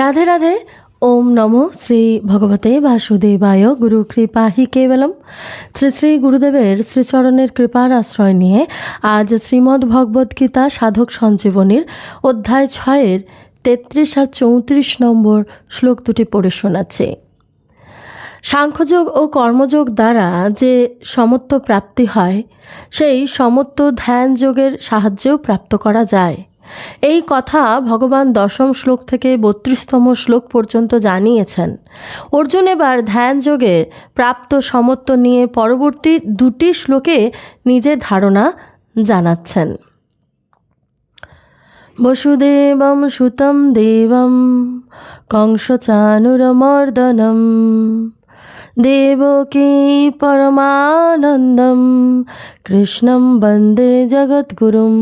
রাধে রাধে। ওম নমো শ্রী ভগবতে বাসুদেবায় গুরু কৃপা হি কেবলম। শ্রী শ্রী গুরুদেবের শ্রীচরণের কৃপার আশ্রয় নিয়ে আজ শ্রীমদ্ ভগবদ্গীতা সাধক সঞ্জীবনীর অধ্যায় ছয়ের তেত্রিশ আর চৌত্রিশ নম্বর শ্লোক দুটি পড়ে শোনাচ্ছে। সাংখ্যযোগ ও কর্মযোগ দ্বারা যে সমত্ব প্রাপ্তি হয়, সেই সমত্ব ধ্যান যোগের সাহায্যেও প্রাপ্ত করা যায়। এই কথা ভগবান দশম শ্লোক থেকে বত্রিশতম শ্লোক পর্যন্ত জানিয়েছেন। অর্জুন এবার ধ্যান যোগে প্রাপ্ত সমত্ব নিয়ে পরবর্তী দুটি শ্লোকে নিজের ধারণা জানাচ্ছেন। বসুদেবম সুতম দেবম, কংসচানুরমর্দনম, দেবকী পরমানন্দম, কৃষ্ণম বন্দে জগৎগুরুম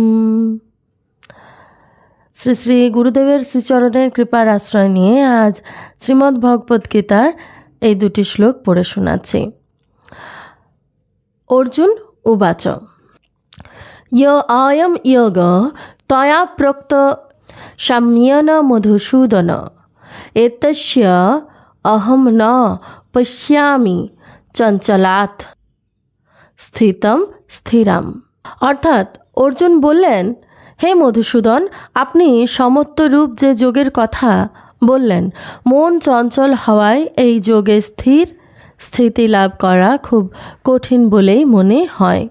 শ্রী শ্রী গুরুদেবের শ্রীচরণের কৃপার আশ্রয় নিয়ে আজ শ্রীমদ্ ভগবদ্ গীতার এই দুটি শ্লোক পড়ে শোনাচ্ছি। অর্জুন উবাচ য় অয়ম ইয়োগ তয়া প্রক্ত সাম্যন মধুসূদন, এতস্য অহম ন পশ্যামি চঞ্চলাৎ স্থিতম স্থিরাম। অর্থাৎ অর্জুন বললেন হে মধুসূদন, আপনি সমত্ব রূপ যে যোগের কথা বললেন, মন চঞ্চল হওয়ায় এই যোগে স্থির স্থিতি লাভ করা খুব কঠিন বলেই মনে হয়।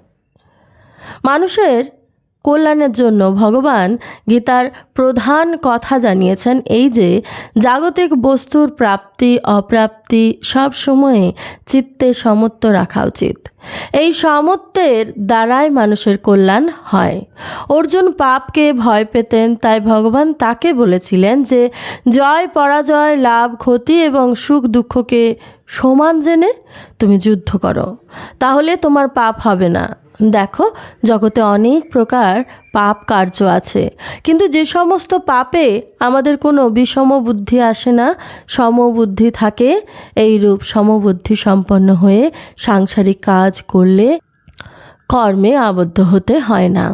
মানুষের কল্যাণের জন্য ভগবান গীতার প্রধান কথা জানিয়েছেন এই যে, জাগতিক বস্তুর প্রাপ্তি, অপ্রাপ্তি সব সময়ে চিত্তে সমত্ব রাখা উচিত। এই সমত্বের দ্বারাই মানুষের কল্যাণ হয়। অর্জুন পাপকে ভয় পেতেন, তাই ভগবান তাকে বলেছিলেন যে, জয়, পরাজয়, লাভ, ক্ষতি এবং সুখ দুঃখকে সমান জেনে তুমি যুদ্ধ করো। তাহলে তোমার পাপ হবে না। দেখো, জগতে অনেক প্রকার পাপ কার্য আছে, কিন্তু যে সমস্ত পাপে আমাদের কোনো বিষম বুদ্ধি আসে না সমবুদ্ধি থাকে, এই রূপ সমবুদ্ধি সম্পন্ন হয়ে সাংসারিক কাজ করলে কর্মে আবদ্ধ হতে হয় না।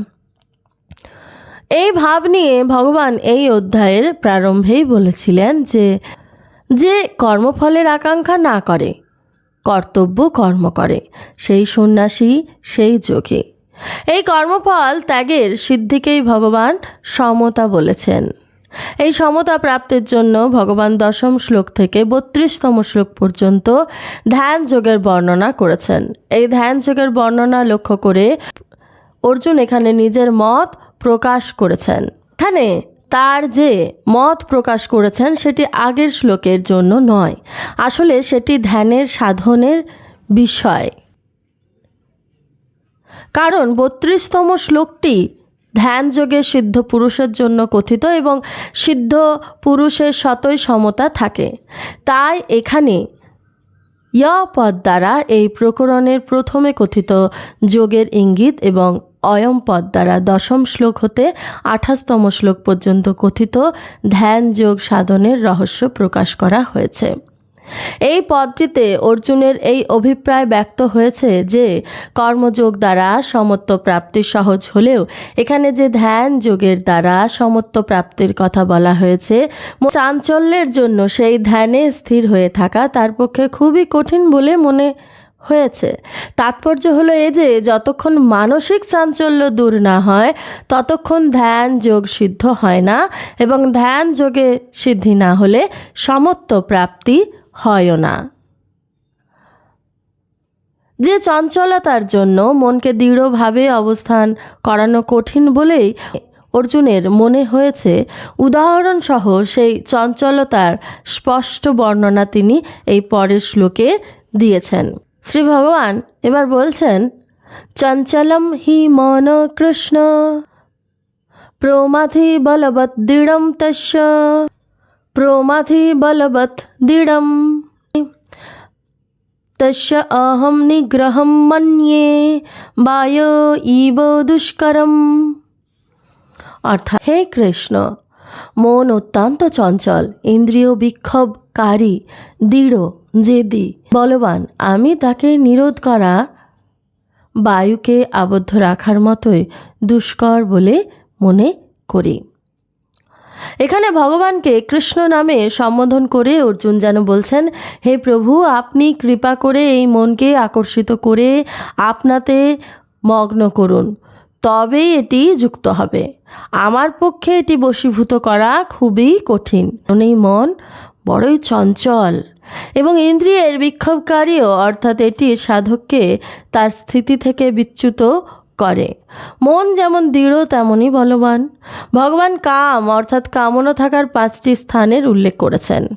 এই ভাব নিয়ে ভগবান এই অধ্যায়ের প্রারম্ভেই বলেছিলেন যে যে কর্মফলের আকাঙ্ক্ষা না করে কর্তব্য কর্ম করে, সেই সন্ন্যাসী সেই যোগী। এই কর্মফল ত্যাগের সিদ্ধিকেই ভগবান সমতা বলেছেন। এই সমতা প্রাপ্তির জন্য ভগবান দশম শ্লোক থেকে বত্রিশতম শ্লোক পর্যন্ত ধ্যান যোগের বর্ণনা করেছেন। এই ধ্যান যোগের বর্ণনা লক্ষ্য করে অর্জুন এখানে নিজের মত প্রকাশ করেছেন। এখানে তার যে মত প্রকাশ করেছেন সেটি আগের শ্লোকের জন্য নয়। আসলে সেটি ধ্যানের সাধনের বিষয়। কারণ বত্রিশতম শ্লোকটি ধ্যান যোগে সিদ্ধ পুরুষের জন্য কথিত এবং সিদ্ধ পুরুষের শতই সমতা থাকে। তাই এখানে ইয় পদ দ্বারা এই প্রকরণের প্রথমে কথিত যোগের ইঙ্গিত এবং অয়ম পদ দ্বারা দশম শ্লোক হতে আঠাশতম শ্লোক পর্যন্ত কথিত ধ্যান যোগ সাধনের রহস্য প্রকাশ করা হয়েছে। এই পদটিতে অর্জুনের এই অভিপ্রায় ব্যক্ত হয়েছে যে, কর্মযোগ দ্বারা সমত্ব প্রাপ্তি সহজ হলেও এখানে যে ধ্যান যোগের দ্বারা সমত্ব প্রাপ্তির কথা বলা হয়েছে, চাঞ্চল্যের জন্য সেই ধ্যানে স্থির হয়ে থাকা তার পক্ষে খুবই কঠিন বলে মনে হয়েছে। তাৎপর্য হলো এই যে, যতক্ষণ মানসিক চাঞ্চল্য দূর না হয়, ততক্ষণ ধ্যান যোগ সিদ্ধ হয় না এবং ধ্যান যোগে সিদ্ধি না হলে সমত্ব প্রাপ্তি হয়ও না। যে চঞ্চলতার জন্য মনকে দৃঢ়ভাবে অবস্থান করানো কঠিন বলেই অর্জুনের মনে হয়েছে, উদাহরণসহ সেই চঞ্চলতার স্পষ্ট বর্ণনা তিনি এই পরের শ্লোকে দিয়েছেন। শ্রী ভগবান এবার বলছেন, চঞ্চলম হি মন কৃষ্ণ প্রমাথি বলবৎ দৃঢ়ম তস্য প্রমাথি বলবৎ দৃঢ়ম, তস্য অহম নিগ্রহম মন্যে বায় ইব দুষ্করম। অর্থাৎ হে কৃষ্ণ মন অত্যন্ত চঞ্চল, ইন্দ্রিয় বিক্ষোভকারী, দৃঢ়, জেদি। বলবান, আমি তাকে নিরোধ করা বায়ুকে আবদ্ধ রাখার মতোই দুষ্কর বলে মনে করি। এখানে ভগবানকে কৃষ্ণ নামে সম্বোধন করে অর্জুন যেন বলছেন, হে প্রভু, আপনি কৃপা করে এই মনকে আকর্ষিত করে আপনাতে মগ্ন করুন। তবেই এটি যুক্ত হবে। আমার পক্ষে এটি বশীভূত করা খুবই কঠিন। এই মন বড়ই চঞ্চল এবং ইন্দ্রিয়ের বিক্ষোভকারীও অর্থাৎ এটি সাধককে তার স্থিতি থেকে বিচ্যুত করে। মন যেমন দৃঢ় তেমনই বলবান। ভগবান কাম, অর্থাৎ কামনা থাকার পাঁচটি স্থানের উল্লেখ করেছেন।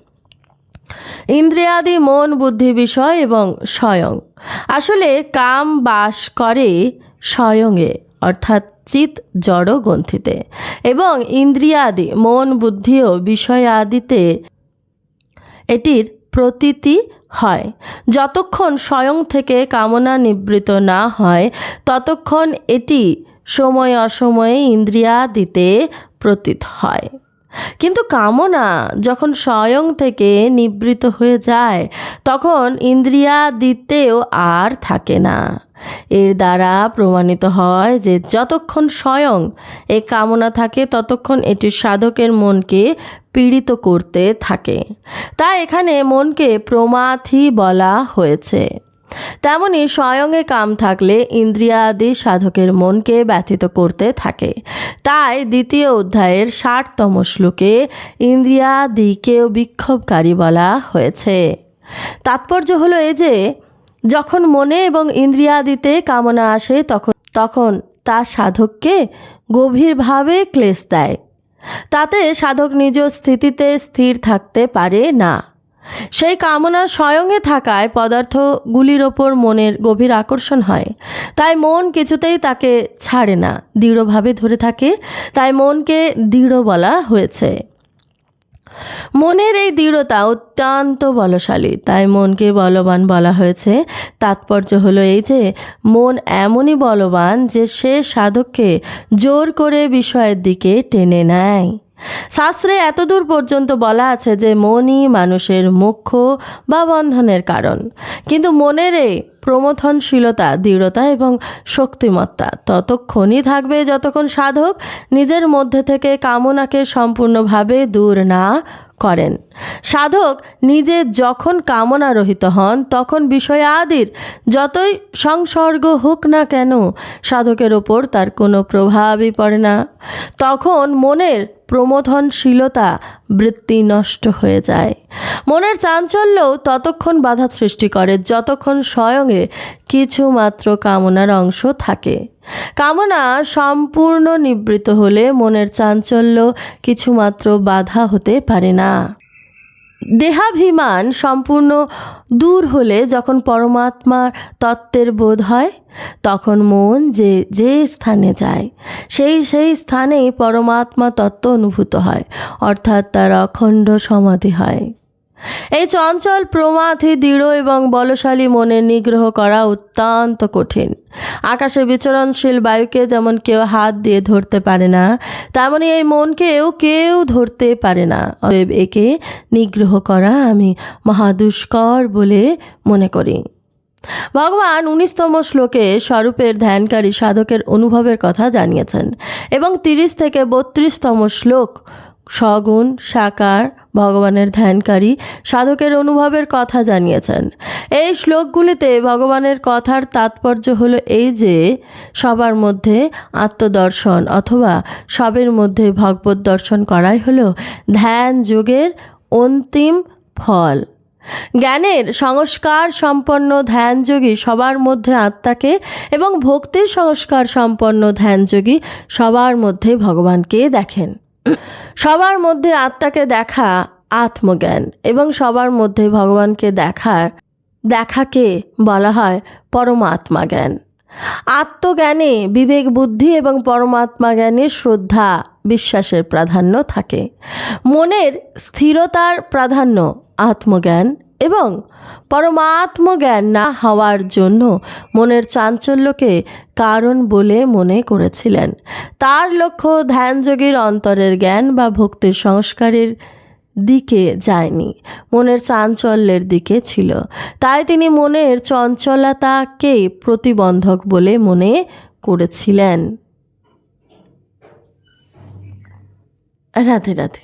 ইন্দ্রিয়াদি, মন, বুদ্ধি, বিষয় এবং স্বয়ং। আসলে কাম বাস করে স্বয়ংয়ে। অর্থাৎ চিত জড় গ্রন্থিতে। এবং ইন্দ্রিয়াদি, মন, বুদ্ধি ও বিষয় আদিতে এটির প্রতীতি হয়। যতক্ষণ স্বয়ং থেকে কামনা নিবৃত না হয়, ততক্ষণ এটি সময় অসময়ে ইন্দ্রিয়াদিতে প্রতীত হয়। কিন্তু কামনা যখন স্বয়ং থেকে নিবৃত হয়ে যায়, তখন ইন্দ্রিয়াদিতেও আর থাকে না। এর দ্বারা প্রমাণিত হয় যে যতক্ষণ স্বয়ং এ কামনা থাকে, ততক্ষণ এটি সাধকের মনকে পীড়িত করতে থাকে। তাই এখানে মনকে প্রমাথি বলা হয়েছে। তেমনি স্বয়ংয়ে কাম থাকলে ইন্দ্রিয়াদি সাধকের মনকে ব্যথিত করতে থাকে। তাই দ্বিতীয় অধ্যায়ের ষাটতম শ্লোকে ইন্দ্রিয়াদিকেও বিক্ষোভকারী বলা হয়েছে। তাৎপর্য হলো এই যে, যখন মনে এবং ইন্দ্রিয়াদিতে কামনা আসে, তখন তখন তা সাধককে গভীরভাবে ক্লেশ দেয়। তাতে সাধক নিজ স্থিতিতে স্থির থাকতে পারে না। সেই কামনা স্বয়ংয়ে থাকায় পদার্থগুলির ওপর মনের গভীর আকর্ষণ হয়। তাই মন কিছুতেই তাকে ছাড়ে না, দৃঢ়ভাবে ধরে থাকে। তাই মনকে দৃঢ় বলা হয়েছে। মনের এই দৃঢ়তা অত্যন্ত বলশালী। তাই মনকে বলবান বলা হয়েছে। তাৎপর্য হলো এই যে, মন এমনই বলবান যে সে সাধককে জোর করে বিষয়ের দিকে টেনে নেয়। শাস্ত্রে এতদূর পর্যন্ত বলা আছে যে মনই মানুষের মুখ্য বা বন্ধনের কারণ। কিন্তু মনের এই প্রমোথনশীলতা, দৃঢ়তা এবং শক্তিমত্তা ততক্ষণই থাকবে যতক্ষণ সাধক নিজের মধ্যে থেকে কামনাকে সম্পূর্ণভাবে দূর না করেন। সাধক নিজে যখন কামনা রহিত হন, তখন বিষয় আদির। যতই সংসর্গ হোক না কেন, সাধকের ওপর তার কোনো প্রভাবই পড়ে না। তখন মনের প্রমোধনশীলতা বৃত্তি নষ্ট হয়ে যায়। মনের চাঞ্চল্যও ততক্ষণ বাধা সৃষ্টি করে, যতক্ষণ স্বয়ংয়ে কিছু মাত্র কামনার অংশ থাকে। কামনা সম্পূর্ণ নিবৃত হলে মনের চাঞ্চল্য কিছুমাত্র বাধা হতে পারে না। দেহাভিমান সম্পূর্ণ দূর হলে যখন পরমাত্মার তত্ত্বের বোধ হয়, তখন মন যে যে স্থানে যায়, সেই সেই স্থানেই পরমাত্মা তত্ত্ব অনুভূত হয়, অর্থাৎ তার অখণ্ড সমাধি হয়। এই চঞ্চল, প্রমাথি, দৃঢ় এবং বলশালী মনে নিগ্রহ করা অত্যন্ত কঠিন। আকাশে বিচরণশীল বায়ুকে যেমন কেউ হাত দিয়ে ধরতে পারে না, তেমনি এই মনকেও কেউ ধরতে পারে না। অতএব একে নিগ্রহ করা আমি মহাদুষ্কর বলে মনে করি। ভগবান উনিশতম শ্লোকে স্বরূপের ধ্যানকারী সাধকের অনুভবের কথা জানিয়েছেন এবং তিরিশ থেকে বত্রিশতম শ্লোক সগুণ, সাকার ভগবানের ধ্যানকারী সাধকের অনুভবের কথা জানিয়েছেন। এই শ্লোকগুলিতে ভগবানের কথার তাৎপর্য হলো এই যে, সবার মধ্যে আত্মদর্শন অথবা সবের মধ্যে ভগবত দর্শন করাই হলো ধ্যান যোগের অন্তিম ফল। জ্ঞানের সংস্কার সম্পন্ন ধ্যানযোগী সবার মধ্যে আত্মাকে এবং ভক্তির সংস্কার সম্পন্ন ধ্যানযোগী সবার মধ্যে ভগবানকে দেখেন। সবার মধ্যে আত্মাকে দেখা আত্মজ্ঞান এবং সবার মধ্যে ভগবানকে দেখার, দেখাকে বলা হয় পরমাত্মা জ্ঞান আত্মজ্ঞানে বিবেক, বুদ্ধি এবং পরমাত্মা জ্ঞানে শ্রদ্ধা, বিশ্বাসের প্রাধান্য থাকে। মনের স্থিরতার প্রাধান্য আত্মজ্ঞান এবং পরমাত্মজ্ঞান না হওয়ার জন্য মনের চাঞ্চল্যকে কারণ বলে মনে করেছিলেন। তার লক্ষ্য ধ্যানযোগীর অন্তরের জ্ঞান বা ভক্তির সংস্কারের দিকে যায়নি। মনের চাঞ্চল্যের দিকে ছিল। তাই তিনি মনের চঞ্চলতাকে প্রতিবন্ধক বলে মনে করেছিলেন। রাধে রাধে।